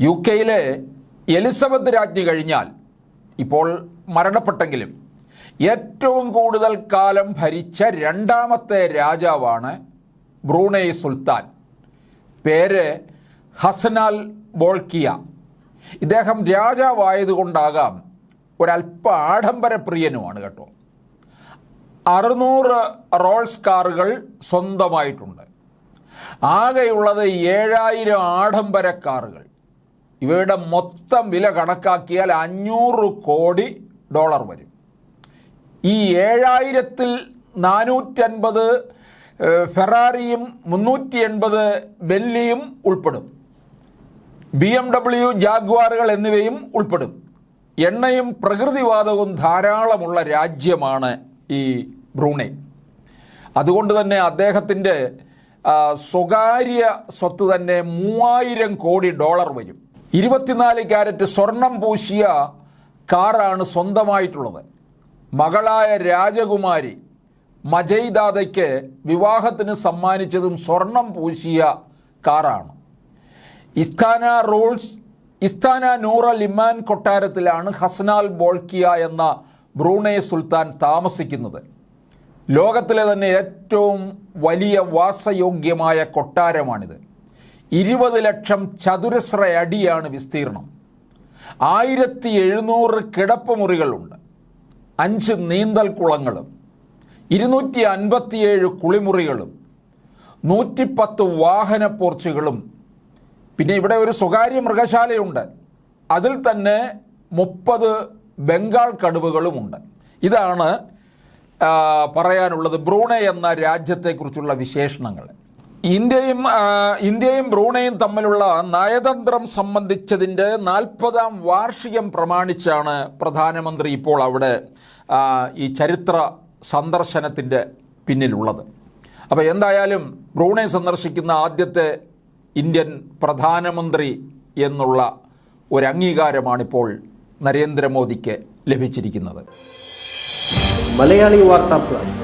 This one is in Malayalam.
യു കെയിലെ എലിസബത്ത് രാജ്ഞി കഴിഞ്ഞാൽ ഇപ്പോൾ മരണപ്പെട്ടെങ്കിലും ഏറ്റവും കൂടുതൽ കാലം ഭരിച്ച രണ്ടാമത്തെ രാജാവാണ് ബ്രൂണൈ സുൽത്താൻ. പേര് ഹസനാൽ ബോൾക്കിയ. ഇദ്ദേഹം രാജാവായതുകൊണ്ടാകാം ഒരല്പ ആഡംബരപ്രിയനുമാണ് കേട്ടോ. അറുന്നൂറ് റോൾസ് കാറുകൾ സ്വന്തമായിട്ടുണ്ട്. ആകെയുള്ളത് ഏഴായിരം ആഡംബര കാറുകൾ. ഇവയുടെ മൊത്തം വില കണക്കാക്കിയാൽ അഞ്ഞൂറ് കോടി ഡോളർ വരും. ഈ ഏഴായിരത്തിൽ നാനൂറ്റൻപത് ഫെറാറിയും മുന്നൂറ്റി എൺപത് ബെല്ലിയും ഉൾപ്പെടും. ബി എം ഡബ്ല്യു ജാഗ്വാറുകൾ എന്നിവയും ഉൾപ്പെടും. എണ്ണയും പ്രകൃതിവാതകവും ധാരാളമുള്ള രാജ്യമാണ് ഈ ബ്രൂണൈ. അതുകൊണ്ട് തന്നെ അദ്ദേഹത്തിന്റെ സ്വകാര്യ സ്വത്ത് തന്നെ മൂവായിരം കോടി ഡോളർ വരും. ഇരുപത്തിനാല് ക്യാരറ്റ് സ്വർണം പൂശിയ കാറാണ് സ്വന്തമായിട്ടുള്ളത് മകളായ രാജകുമാരി മജയ്ദാദയ്ക്ക് വിവാഹത്തിന് സമ്മാനിച്ചതും സ്വർണം പൂശിയ കാറാണ്. Istana Rolls Istana Nurul Iman കൊട്ടാരത്തിലാണ് Hassanal Bolkiah എന്ന ബ്രൂണൈ സുൽത്താൻ താമസിക്കുന്നത്. ലോകത്തിലെ തന്നെ ഏറ്റവും വലിയ വാസയോഗ്യമായ കൊട്ടാരമാണിത്. ഇരുപത് ലക്ഷം ചതുരശ്ര അടിയാണ് വിസ്തീർണം. ആയിരത്തി എഴുന്നൂറ് കിടപ്പുമുറികളുണ്ട്. അഞ്ച് നീന്തൽ കുളങ്ങളും ഇരുന്നൂറ്റി അൻപത്തിയേഴ് കുളിമുറികളും നൂറ്റിപ്പത്ത് വാഹന പോർച്ചുകളും. പിന്നെ ഇവിടെ ഒരു സ്വകാര്യ മൃഗശാലയുണ്ട്. അതിൽ തന്നെ മുപ്പത് ബംഗാൾ കടുവകളുമുണ്ട്. ഇതാണ് പറയാനുള്ളത് ബ്രൂണെ എന്ന രാജ്യത്തെക്കുറിച്ചുള്ള വിശേഷണങ്ങൾ. ഇന്ത്യയും ഇന്ത്യയും ബ്രൂണയും തമ്മിലുള്ള നയതന്ത്രം സംബന്ധിച്ചതിന്റെ നാൽപ്പതാം വാർഷികം പ്രമാണിച്ചാണ് പ്രധാനമന്ത്രി ഇപ്പോൾ അവിടെ ഈ ചരിത്ര സന്ദർശനത്തിന്റെ പിന്നിലുള്ളത്. അപ്പോൾ എന്തായാലും ബ്രൂണെ സന്ദർശിക്കുന്ന ആദ്യത്തെ ഇന്ത്യൻ പ്രധാനമന്ത്രി എന്നുള്ള ഒരു അംഗീകാരമാണിപ്പോൾ നരേന്ദ്രമോദിക്ക് ലഭിച്ചിരിക്കുന്നത്. മലയാളി വാർത്താ plus.